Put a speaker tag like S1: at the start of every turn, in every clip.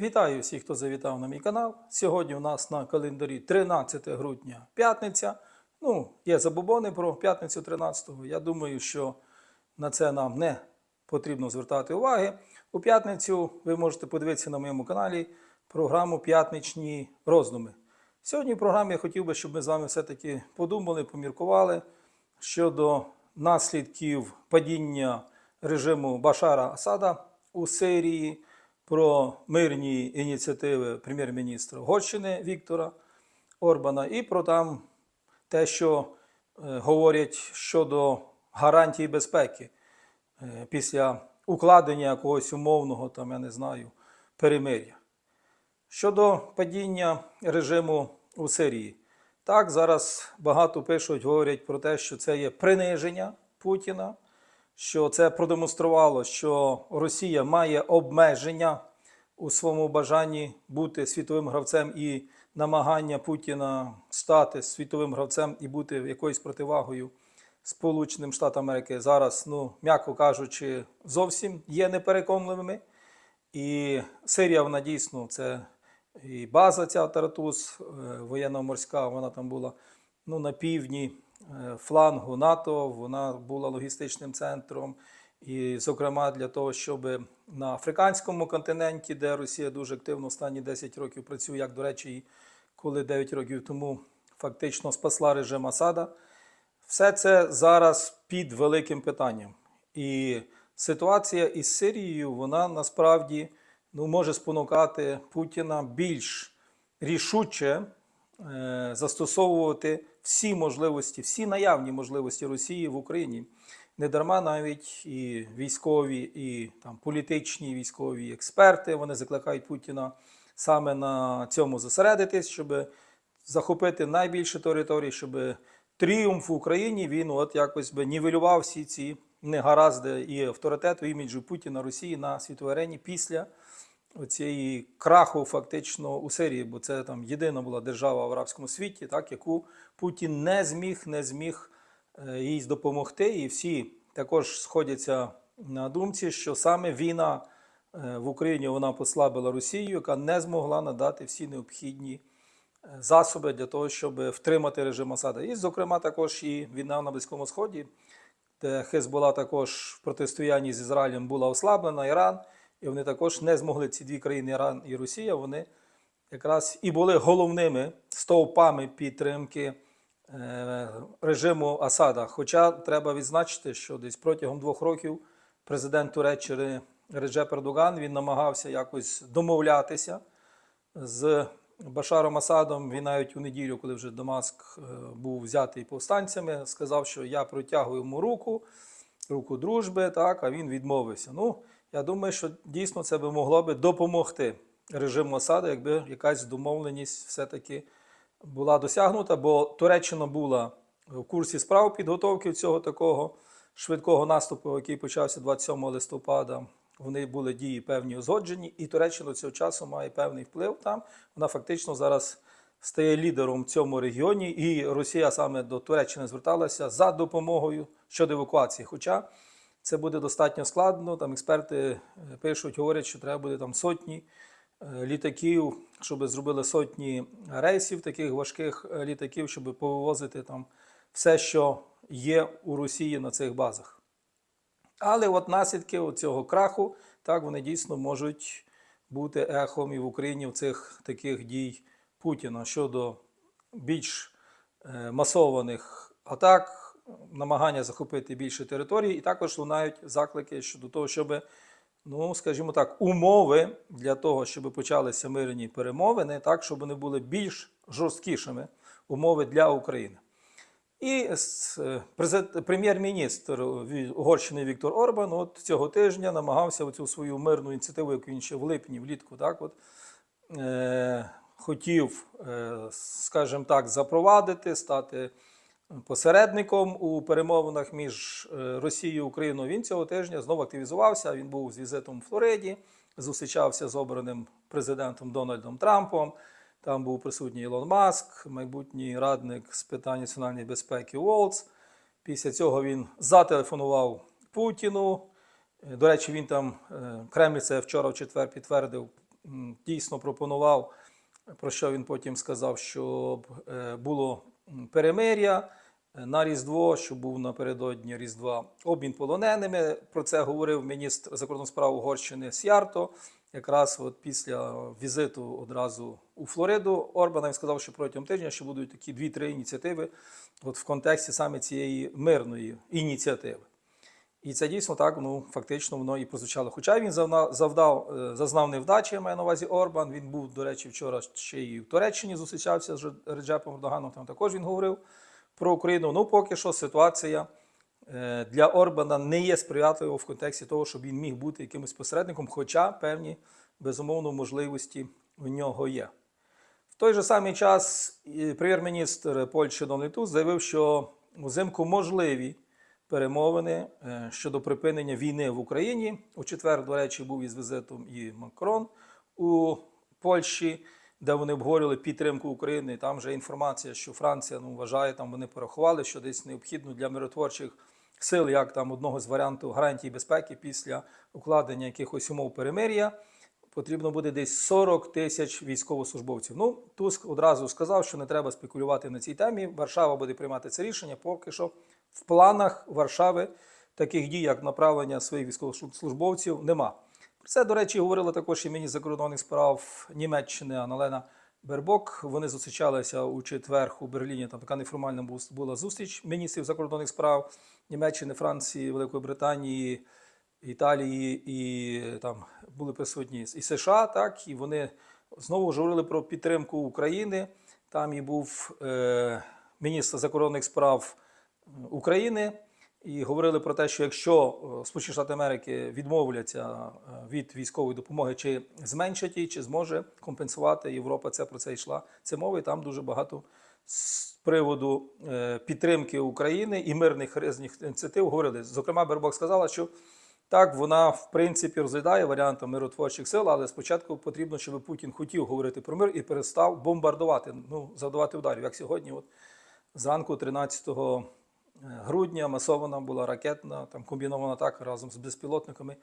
S1: Вітаю всіх, хто завітав на мій канал. Сьогодні у нас на календарі 13 грудня п'ятниця. Ну, є забобони про п'ятницю 13-го. Я думаю, що на це нам не потрібно звертати уваги. У п'ятницю ви можете подивитися на моєму каналі програму П'ятничні роздуми. Сьогодні в програмі я хотів би, щоб ми з вами все-таки подумали, поміркували щодо наслідків падіння режиму Башара Асада у Сирії, про мирні ініціативи прем'єр-міністра Угорщини Віктора Орбана і про там те, що е, говорять щодо гарантії безпеки е, після укладення якогось умовного, там, я не знаю, перемир'я. Щодо падіння режиму у Сирії, так зараз багато пишуть, говорять про те, що це є приниження Путіна, що це продемонструвало, що Росія має обмеження у своєму бажанні бути світовим гравцем і намагання Путіна стати світовим гравцем і бути якоюсь противагою Сполученим Штатам Америки зараз, ну м'яко кажучи, зовсім є непереконливими. І Сирія, вона дійсно це і база ця Таратус, е, воєнно-морська, вона там була ну, на півдні флангу НАТО, вона була логістичним центром. І, зокрема, для того, щоб на африканському континенті, де Росія дуже активно останні 10 років працює, як, до речі, коли 9 років тому фактично спасла режим Асада, все це зараз під великим питанням. І ситуація із Сирією, вона насправді ну, може спонукати Путіна більш рішуче е, застосовувати всі можливості, всі наявні можливості Росії в Україні. Не дарма навіть і військові, і там політичні військові експерти вони закликають Путіна саме на цьому зосередитись, щоб захопити найбільше території, щоб тріумф в Україні він от якось би нівелював всі ці негаразди і авторитету іміджу Путіна Росії на світовій арені після цієї краху фактично у Сирії, бо це там єдина була держава в арабському світі, так яку Путін не зміг, не зміг е, їй допомогти. І всі також сходяться на думці, що саме війна е, в Україні вона послабила Росію, яка не змогла надати всі необхідні е, засоби для того, щоб втримати режим Асада. І, зокрема, також і війна на Близькому Сході, де Хезбола також в протистоянні з Ізраїлем була ослаблена, Іран. І вони також не змогли ці дві країни, Іран і Росія, вони якраз і були головними стовпами підтримки е, режиму Асада. Хоча треба відзначити, що десь протягом двох років президент Туреччини Реджеп Ердоган він намагався якось домовлятися з Башаром Асадом. Він навіть у неділю, коли вже Дамаск е, був взятий повстанцями, сказав, що я протягую йому руку, руку дружби, так, а він відмовився. Ну, я думаю, що дійсно це би могло би допомогти режиму Асада, якби якась домовленість все-таки була досягнута, бо Туреччина була в курсі справ підготовки цього такого швидкого наступу, який почався 27 листопада. Вони були дії певні узгоджені, і Туреччина цього часу має певний вплив там. Вона фактично зараз стає лідером в цьому регіоні, і Росія саме до Туреччини зверталася за допомогою щодо евакуації. Хоча це буде достатньо складно. Там експерти е, пишуть, говорять, що треба буде там сотні е, літаків, щоб зробили сотні рейсів, таких важких е, літаків, щоб повивозити там все, що є у Росії на цих базах. Але от наслідки цього краху, так, вони дійсно можуть бути ехом і в Україні в цих таких дій Путіна щодо більш масованих атак, намагання захопити більше територій, і також лунають заклики щодо того, щоб, ну скажімо так, умови для того, щоб почалися мирні перемовини, так, щоб вони були більш жорсткішими умови для України. І е, прем'єр-міністр Угорщини Віктор Орбан от цього тижня намагався цю свою мирну ініціативу, яку він ще в липні, влітку, так от, е, хотів, е, скажімо так, запровадити, стати посередником у перемовинах між е, Росією і Україною. Він цього тижня знову активізувався. Він був з візитом в Флориді, зустрічався з обраним президентом Дональдом Трампом. Там був присутній Ілон Маск, майбутній радник з питань національної безпеки Уолтс. Після цього він зателефонував Путіну. Е, До речі, він там е, Кремль це вчора в четвер підтвердив дійсно пропонував, про що він потім сказав, щоб було перемир'я е, на Різдво, що був напередодні Різдва, обмін полоненими. Про це говорив міністр закордонних справ Угорщини Сярто. Якраз от після візиту одразу у Флориду Орбана він сказав, що протягом тижня ще будуть такі дві-три ініціативи от в контексті саме цієї мирної ініціативи. І це дійсно так, ну фактично воно і прозвучало. Хоча він завдав, е, зазнав невдачі, я маю на увазі Орбан. Він був, до речі, вчора ще й в Туреччині зустрічався з Реджепом Ердоганом, там також він говорив про Україну. Ну, поки що ситуація е, для Орбана не є сприятливою в контексті того, щоб він міг бути якимось посередником, хоча певні безумовно можливості у нього є. В той же самий час прем'єр-міністр Польщі Дональд Туsk заявив, що взимку можливі перемовини е, щодо припинення війни в Україні. У четвер, до речі, був із візитом і Макрон у Польщі, де вони обговорювали підтримку України. Там вже інформація, що Франція ну, вважає, там вони порахували, що десь необхідно для миротворчих сил, як там одного з варіантів гарантій безпеки після укладення якихось умов перемир'я потрібно буде десь 40 тисяч військовослужбовців. Ну, Туск одразу сказав, що не треба спекулювати на цій темі. Варшава буде приймати це рішення. Поки що в планах Варшави таких дій, як направлення своїх військовослужбовців, нема. Про це, до речі, говорила також і міністр закордонних справ Німеччини Аналена Бербок. Вони зустрічалися у четвер у Берліні. Там така неформальна була зустріч міністрів закордонних справ Німеччини, Франції, Великої Британії. Італії і там були присутні і США, так і вони знову говорили про підтримку України. Там і був е, міністр закордонних справ України, і говорили про те, що якщо е, Сполучені Штати Америки відмовляться е, від військової допомоги, чи зменшать її, чи зможе компенсувати Європа. Це про це йшла. Це мова, і там дуже багато з приводу е, підтримки України і мирних різних ініціатив говорили. Зокрема, Бербок сказала, що так, вона в принципі розглядає варіанти миротворчих сил, але спочатку потрібно, щоб Путін хотів говорити про мир і перестав бомбардувати, ну, завдавати ударів. Як сьогодні, от зранку, 13 грудня, масована була ракетна там комбінована атака разом з безпілотниками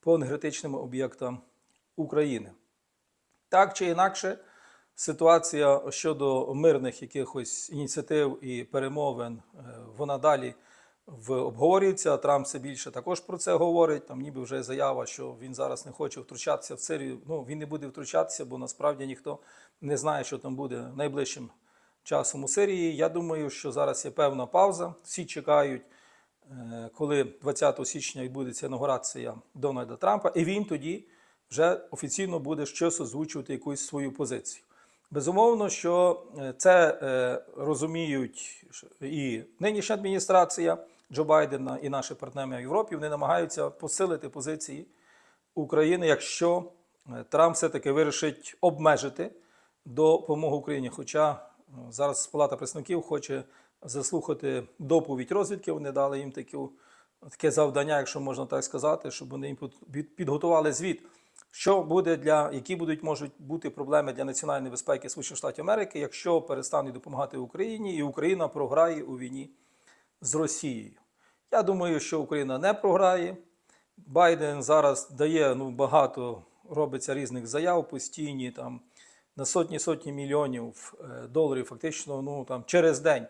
S1: по енергетичним об'єктам України. Так чи інакше, ситуація щодо мирних якихось ініціатив і перемовин, е, вона далі в обговорюється. Трамп все більше також про це говорить. Там ніби вже заява, що він зараз не хоче втручатися в Сирію. Ну він не буде втручатися, бо насправді ніхто не знає, що там буде найближчим часом у Сирії. Я думаю, що зараз є певна пауза. Всі чекають, е, коли 20 січня відбудеться інаугурація Дональда Трампа, і він тоді вже офіційно буде щось озвучувати якусь свою позицію. Безумовно, що е, це е, розуміють і нинішня адміністрація Джо Байдена, і наші партнери в Європі. Вони намагаються посилити позиції України, якщо Трамп все-таки вирішить обмежити допомогу Україні. Хоча зараз Палата представників хоче заслухати доповідь розвідки. Вони дали їм таку, таке завдання, якщо можна так сказати, щоб вони їм підготували звіт. Що буде для які будуть можуть бути проблеми для національної безпеки Сполучених Штатів Америки, якщо перестануть допомагати Україні, і Україна програє у війні з Росією? Я думаю, що Україна не програє. Байден зараз дає ну, багато робиться різних заяв постійні там на сотні сотні мільйонів е, доларів. Фактично, ну там через день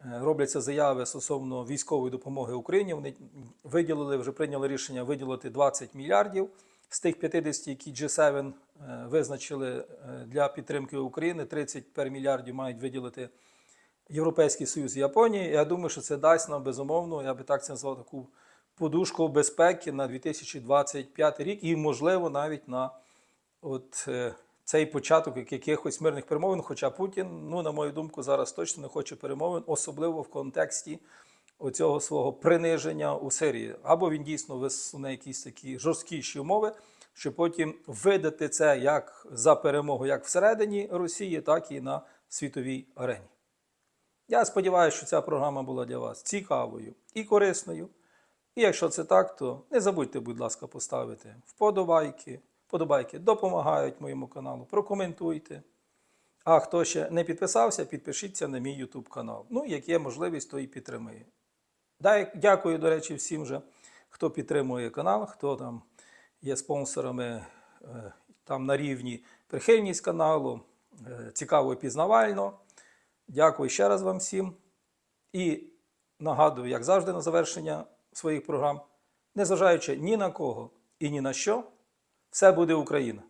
S1: е, робляться заяви стосовно військової допомоги Україні. Вони виділили вже прийняли рішення виділити 20 мільярдів з тих 50, які G7 е, визначили для підтримки України. 35 мільярдів мають виділити Європейський Союз і Японія. Я думаю, що це дасть нам безумовно, я би так це назвав таку подушку безпеки на 2025 рік і, можливо, навіть на от, цей початок якихось мирних перемовин. Хоча Путін, ну, на мою думку, зараз точно не хоче перемовин, особливо в контексті оцього свого приниження у Сирії. Або він дійсно висуне якісь такі жорсткіші умови, щоб потім видати це як за перемогу як всередині Росії, так і на світовій арені. Я сподіваюся, що ця програма була для вас цікавою і корисною. І якщо це так, то не забудьте, будь ласка, поставити вподобайки. Вподобайки допомагають моєму каналу. Прокоментуйте. А хто ще не підписався, підпишіться на мій YouTube канал. Ну, як є можливість, то і підтримує. Дякую, до речі, всім, же, хто підтримує канал, хто там є спонсорами е, там на рівні прихильність каналу, е, цікаво і пізнавально. Дякую ще раз вам всім. І нагадую, як завжди, на завершення своїх програм, незважаючи ні на кого і ні на що, все буде Україна.